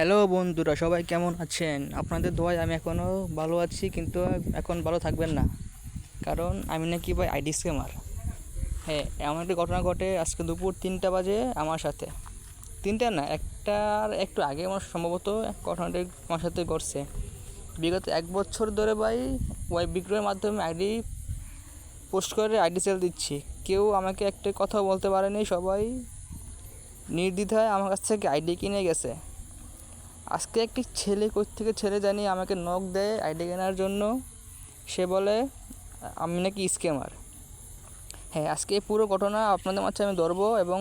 Hello বন্ধুরা, সবাই কেমন আছেন? আপনাদের দোয়ায় আমি এখনও ভালো আছি, কিন্তু এখন ভালো থাকবেন না। কারণ আমি নাকি ভাই আইডি স্ক্যামার। হ্যাঁ এমন একটি ঘটনা ঘটে আজকে দুপুর তিনটা বাজে আমার সাথে। তিনটা না একটার একটু আগে আমার সম্ভবত ঘটনাটি আমার সাথে ঘটছে। বিগত এক বছর ধরে ভাই ওয়াই বিক্রয়ের মাধ্যমে আইডি পোস্ট করে আইডি সেল দিচ্ছি। কেউ আমাকে একটা কথা বলতে পারেনি, সবাই নির্দ্বিধায় আমার কাছ থেকে আইডি কিনে গেছে। আজকে একটি ছেলে থেকে ছেলে জানি আমাকে নখ দেয় আইডি কেনার জন্য। সে বলে, আমি নাকি স্ক্যামার হ্যাঁ আজকে পুরো ঘটনা আপনাদের মাঝে আমি ধরবো এবং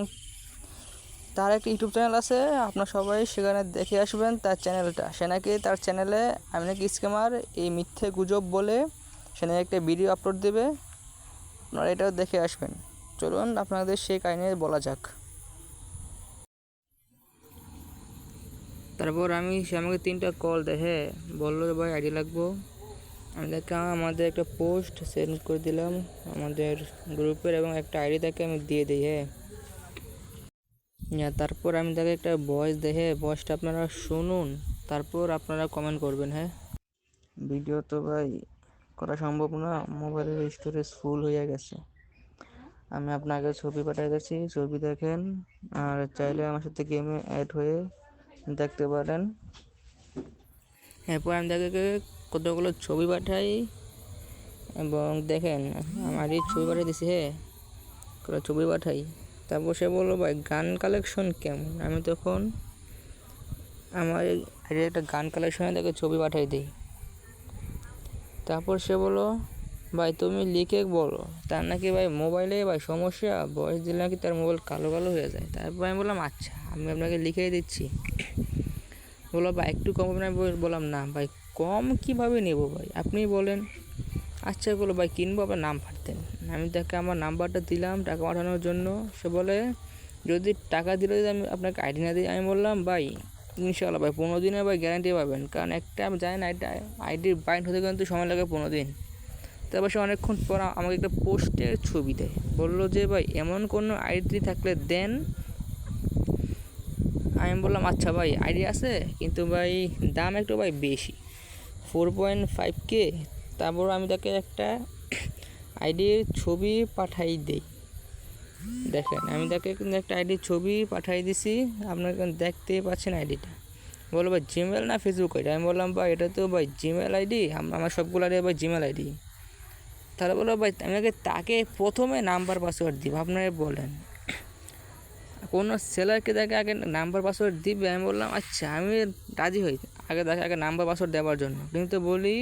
তার একটা ইউটিউব চ্যানেল আছে, আপনার সবাই সেখানে দেখে আসবেন তার চ্যানেলটা। সে নাকি তার চ্যানেলে, আমি নাকি স্ক্যামার এই মিথ্যে গুজব বলে সে নাকি একটা ভিডিও আপলোড দেবে। আপনারা এটাও দেখে আসবেন। চলুন, আপনাদের সেই কাহিনী বলা যাক। তারপর আমি সে আমাকে তিনটা কল দেয় হ্যাঁ বলল ভাই, আইডি লাগবো। আমি তাকে আমাদের একটা পোস্ট সেন্ড করে দিলাম, আমাদের গ্রুপের এবং একটা আইডি তাকে আমি দিয়ে দিই হ্যাঁ। তারপর আমি তাকে একটা ভয়েস দেয় হ্যাঁ ভয়েসটা আপনারা শুনুন, তারপর আপনারা কমেন্ট করবেন হ্যাঁ। ভিডিও তো ভাই করা সম্ভব না মোবাইলের স্টোরেজ ফুল হয়ে গেছে। আমি আপনাকে ছবি পাঠিয়ে দিচ্ছি, ছবি দেখেন, আর চাইলে আমার সাথে গেমে অ্যাড হয়ে দেখতে পারেন। এরপর আমি তাকে কতগুলো ছবি পাঠাই এবং দেখেন, আমার এই ছবি পাঠিয়ে দিছি হ্যাঁ কত ছবি পাঠাই। তারপর সে বলল, ভাই, গান কালেকশন কেমন? আমি তখন আমার একটা গান কালেকশনে তাকে ছবি পাঠাই দিই। তারপর সে বলল, ভাই, তুমি লিখে বলো। তার নাকি, ভাই মোবাইলে ভাই, সমস্যা? বয়স দিলে নাকি তার মোবাইল কালো কালো হয়ে যায়। তারপর আমি বললাম আচ্ছা। আমি আপনাকে লিখে দিচ্ছি। বলল ভাই, একটু কম না বললাম, না ভাই, কম কীভাবে নেব ভাই? আপনি বলেন। আচ্ছা বলো ভাই, কিনবো আপনার নাম পাঠাতেন আমি তাকে আমার নাম্বারটা দিলাম, টাকা পাঠানোর জন্য। সে বলে, যদি টাকা দিলে যদি আমি আপনাকে আইডি না দিই, আমি বললাম, ভাই ইনশাল্লাহ ভাই, পনেরো দিনের ভাই গ্যারান্টি পাবেন। কারণ একটা আমি জানি না, এটা আইডির বাইন্ড হতে কিন্তু সময় লাগে পনেরো দিন। তারপর সে অনেকক্ষণ পর আমাকে একটা পোস্টের ছবি দেয়। বলল যে, ভাই, এমন কোনো আইডি থাকলে দেন আমি বললাম আচ্ছা ভাই আইডি আছে, কিন্তু ভাই দাম একটু ভাই বেশি। ফোর পয়েন্ট ফাইভ কে তারপর আমি তাকে একটা আইডির ছবি পাঠাই দেই। দেখেন, আমি তাকে কিন্তু একটা আইডির ছবি পাঠাই দিছি, আপনারা দেখতে পাচ্ছেন আইডিটা। বলো ভাই জিমেল না ফেসবুক আইডি? আমি বললাম, ভাই, এটা তো ভাই জিমেল আইডি আমার সবগুলো আইডি ভাই জিমেল আইডি। তাহলে বলো ভাই, আমি তাকে প্রথমে নাম্বার পাসওয়ার্ড দিব আপনারা বলেন। কোনো সেলারকে দেখে আগে নাম্বার পাসওয়ার্ড দিবে, আমি বললাম আচ্ছা আমি রাজি হই। আগে দেখে, আগে নাম্বার পাসওয়ার্ড দেওয়ার জন্য। কিন্তু বলি,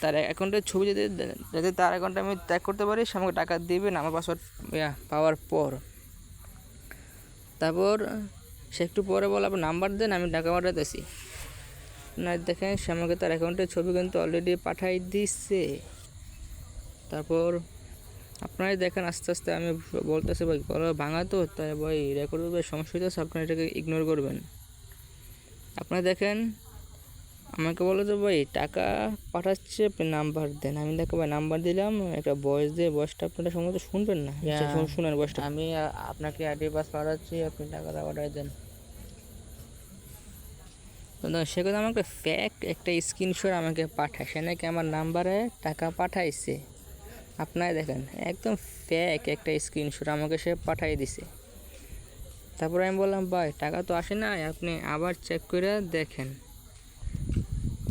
তার অ্যাকাউন্টের ছবি যদি যাতে তার অ্যাকাউন্টে আমি ত্যাগ করতে পারি, সে আমাকে টাকা দিবে নাম্বার পাসওয়ার্ড পাওয়ার পর। তারপর সে একটু পরে বলে আপনার নাম্বার দেন, আমি টাকা পাঠাতেছি। না, দেখেন, সে আমাকে তার অ্যাকাউন্টের ছবি কিন্তু অলরেডি পাঠাই দিচ্ছে তারপর আপনারাই দেখেন আস্তে আস্তে আমি বলতেছি ভাই গলা ভাঙা তো তাই ভাই রেকর্ড ভাই সমস্যা হইতেছে আপনারা এটাকে ইগনোর করবেন। আপনারা দেখেন আমাকে বলো যে ভাই টাকা পাঠাচ্ছে আপনি নাম্বার দেন। আমি দেখো ভাই নাম্বার দিলাম একটা বয়স দিয়ে বয়সটা আপনারা সম্ভবত শুনবেন না। আচ্ছা, শুন- শুনেন বয়সটা আমি আপনাকে আইডি পাস পাঠাচ্ছি আপনি টাকাটা পাঠাই দেন। তো সে কথা আমাকে ফ্যাক একটা স্ক্রিনশট আমাকে পাঠায়। সে নাকি আমার নাম্বারে টাকা পাঠাইছে। আপনারা দেখেন, একদম ফ্যাক একটা স্ক্রিনশট আমাকে সে পাঠিয়ে দিছে। তারপর আমি বললাম, ভাই, টাকা তো আসে না আপনি আবার চেক করে দেখেন।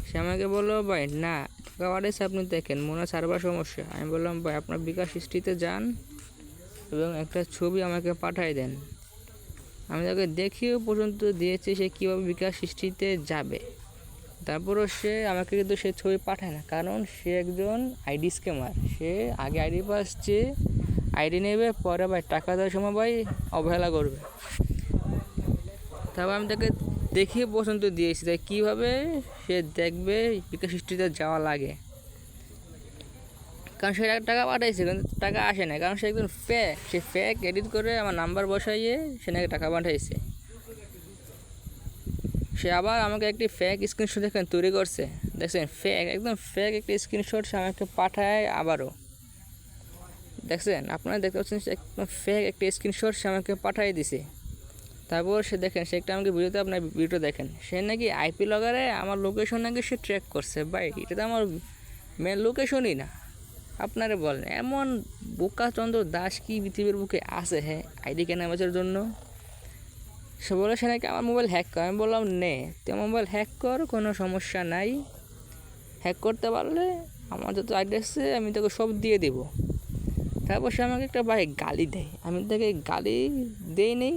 সে আমাকে বলল, ভাই, না, টাকা পাঠিয়েছে আপনি দেখেন, মনে সার্ভার সমস্যা। আমি বললাম, ভাই, আপনার বিকাশ হিস্ট্রিতে যান এবং একটা ছবি আমাকে পাঠিয়ে দেন। আমি তাকে দেখিও পর্যন্ত দিয়েছি সে কীভাবে বিকাশ হিস্ট্রিতে যাবে। তারপরও সে আমাকে কিন্তু সে ছবি পাঠায় না। কারণ সে একজন আইডি স্ক্যামার। সে আগে আইডি পাস চেয়ে আইডি নেবে, পরে ভাই টাকা দেওয়ার সময় ভাই অবহেলা করবে। তারপর আমি তাকে দেখিয়ে পছন্দ দিয়েছি তাই কীভাবে সে দেখবে বিকাশ হিস্ট্রিতে যাওয়া লাগে। কারণ সে টাকা পাঠাইছে, কিন্তু টাকা আসে না কারণ সে একজন ফ্যাক সে ফ্যাক এডিট করে আমার নাম্বার বসাইয়ে সে নাকি টাকা পাঠাইছে। সে আবার আমাকে একটি ফেক স্ক্রিনশট দেখেন তৈরি করছে। দেখছেন ফেক একদম ফেক একটি স্ক্রিনশট সে আমাকে পাঠায় আবারও। দেখছেন, আপনারা দেখতে পাচ্ছেন একদম ফেক একটি স্ক্রিনশট সে আমাকে পাঠিয়ে দিছে। তারপর সে দেখেন, সে একটা আমাকে ভিডিওতে আপনার ভিডিওটা দেখেন। সে নাকি আইপি লগারে আমার লোকেশন নাকি সে ট্র্যাক করছে। ভাই, এটা তো আমার মেন লোকেশনই না। আপনারা বলেন, এমন বোকাচন্দ্র দাস কি পৃথিবীর বুকে আছে হ্যাঁ? আইডি কেনা জন্য? সে বলে সে নাকি আমার মোবাইল হ্যাক কর? আমি বললাম, নে, তুই মোবাইল হ্যাক কর, কোনো সমস্যা নাই। হ্যাক করতে পারলে আমার যত আছে, আমি তোকে সব দিয়ে দেবো। তারপর সে আমাকে একটা ভাই গালি দেয়। আমি তাকে গালি দেই নেই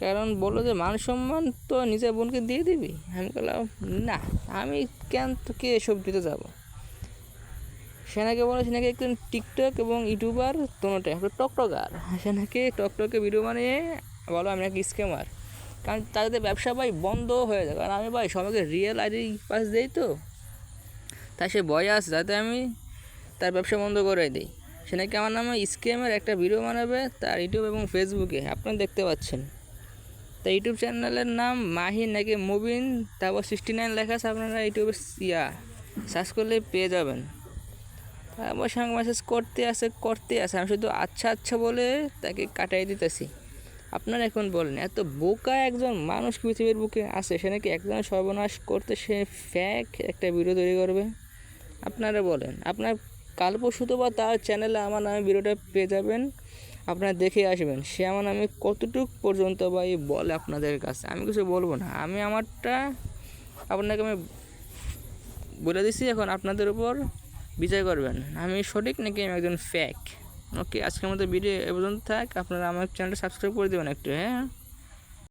কারণ বলল যে, মান সম্মান তো নিজের বোনকে দিয়ে দিবি? আমি বললাম, না, আমি কেন তোকে এসব দিতে যাব? সে নাকি বলে সে নাকি একজন টিকটক এবং ইউটিউবার একটা টকটকার। সে নাকি টকটকে ভিডিও বানিয়ে বলো আমি নাকি স্ক্যামার কারণ তাদের ব্যবসা ভাই বন্ধ হয়ে যায়। কারণ আমি ভাই সবাইকে রিয়েল আইডি পাস দেই তো। তাই সে ভয় আছে যাতে আমি তার ব্যবসা বন্ধ করে দিই। সে নাকি আমার নামে স্ক্যামের একটা ভিডিও বানাবে তার ইউটিউব এবং ফেসবুকে আপনারা দেখতে পাচ্ছেন। তা ইউটিউব চ্যানেলের নাম মাহিন নাকি মুবিন? তারপর সিক্সটি নাইন লেখা আছে আপনারা ইউটিউবে, ইয়া সার্চ করলে পেয়ে যাবেন। তারপর সঙ্গে মেসেজ করতে আসে করতে আসে আমি শুধু আচ্ছা আচ্ছা বলে তাকে কাটাই দিতেছি। আপনারা এখন বলেন, এত বোকা একজন মানুষ পৃথিবীর বুকে আছে? সে নাকি একজন সর্বনাশ করতে সে ফ্যাক একটা ভিডিও তৈরি করবে? আপনারা বলেন, আপনার কাল পরশু তো বা তার চ্যানেলে আমার নামে ভিডিওটা পেয়ে যাবেন, আপনারা দেখে আসবেন, সে আমার নামে কতটুক পর্যন্ত বা এই বলে আপনাদের কাছে? আমি কিছু বলব না, আমি আমারটা আপনাকে আমি বলে দিছি, এখন আপনাদের উপর বিচার করবেন। আমি সঠিক নাকি আমি একজন ফ্যাক ওকে, আজকের মতো ভিডিও এ পর্যন্ত থাক। আপনারা আমার চ্যানেলটা সাবস্ক্রাইব করে দেবেন একটু হ্যাঁ?